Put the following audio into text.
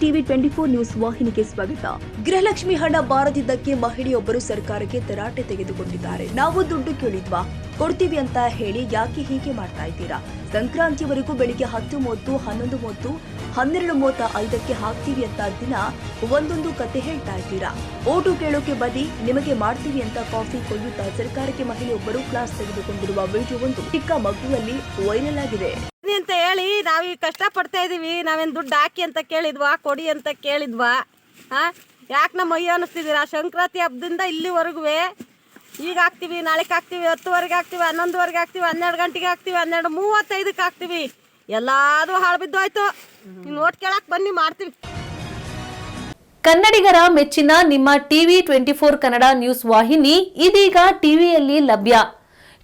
TV twenty four news ವಾಹಿನಿಗೆ ಸ್ವಾಗತ. ಗೃಹಲಕ್ಷ್ಮಿ ಹಣ ಬಾರದಿದ್ದಕ್ಕೆ ಮಹಿಳೆಯೊಬ್ಬರು ಸರ್ಕಾರಕ್ಕೆ ತರಾಟೆ ತೆಗೆದುಕೊಂಡಿದ್ದಾರೆ. ನಾವು ದುಡ್ಡು ಕೇಳಿದ್ವಾ? ಕೊಡ್ತೀವಿ ಅಂತ ಹೇಳಿ ಯಾಕೆ ಹೀಗೆ ಮಾಡ್ತಾ ಇದ್ದೀರಾ? ಸಂಕ್ರಾಂತಿವರೆಗೂ ಬೆಳಿಗ್ಗೆ ಹತ್ತು ಮೂವತ್ತು, ಹನ್ನೊಂದು ಮೂವತ್ತು, ಹನ್ನೆರಡು ಮೂವತ್ತ ಐದಕ್ಕೆ ಹಾಕ್ತೀವಿ ಅಂತ ದಿನ ಒಂದೊಂದು ಕತೆ ಹೇಳ್ತಾ ಇದ್ದೀರಾ? ಓಟು ಕೇಳೋಕೆ ಬದಿ ನಿಮಗೆ ಮಾಡ್ತೀವಿ ಅಂತ ಕಾಫಿ ಕೊಯ್ಯುತ್ತಾ ಸರ್ಕಾರಕ್ಕೆ ಮಹಿಳೆಯೊಬ್ಬರು ಕ್ಲಾಸ್ ತೆಗೆದುಕೊಂಡಿರುವ ವಿಡಿಯೋ ಒಂದು ಚಿಕ್ಕ ಮಗುವಲ್ಲಿ ವೈರಲ್ ಆಗಿದೆ. ಕೊಡಿ ಅಂತ ಹೇಳಿ ನಾವೀಗ ಕಷ್ಟ ಪಡ್ತಾ ಇದೀವಿ. ನಾವೇನು ದುಡ್ಡು ಹಾಕಿ ಅಂತ ಕೇಳಿದ್ವಾ? ಕೊಡಿ ಅಂತ ಕೇಳಿದ್ವಾ? ಹಾ ಯಾಕೆ ನಮ್ಮ ಅಯ್ಯೋ ಅನ್ನಿಸ್ತಿದ್ದೀರಾ? ಸಂಕ್ರಾಂತಿ ಹಬ್ಬದಿಂದ ಇಲ್ಲಿವರೆಗೂ ಈಗ ಹಾಕ್ತೀವಿ, ನಾಳೆಗೆ ಹಾಕ್ತೀವಿ, ಹತ್ತುವರೆಗೆ ಹಾಕ್ತೀವಿ, ಹನ್ನೊಂದುವರೆಗೆ ಹಾಕ್ತೀವಿ, ಹನ್ನೆರಡು ಗಂಟೆಗೆ ಹಾಕ್ತೀವಿ, ಹನ್ನೆರಡು ಮೂವತ್ತೈದಕ್ಕೆ ಹಾಕ್ತೀವಿ. ಎಲ್ಲಾದು ಹಾಳು ಬಿದ್ದೋಯ್ತು. ನೀವು ನೋಟ್ ಕೇಳಕ್ಕೆ ಬನ್ನಿ, ಮಾಡ್ತೀವಿ. ಕನ್ನಡಿಗರ ಮೆಚ್ಚಿನ ನಿಮ್ಮ TV twenty four Kannada news ವಾಹಿನಿ ಇದೀಗ ಟಿವಿಯಲ್ಲಿ ಲಭ್ಯ.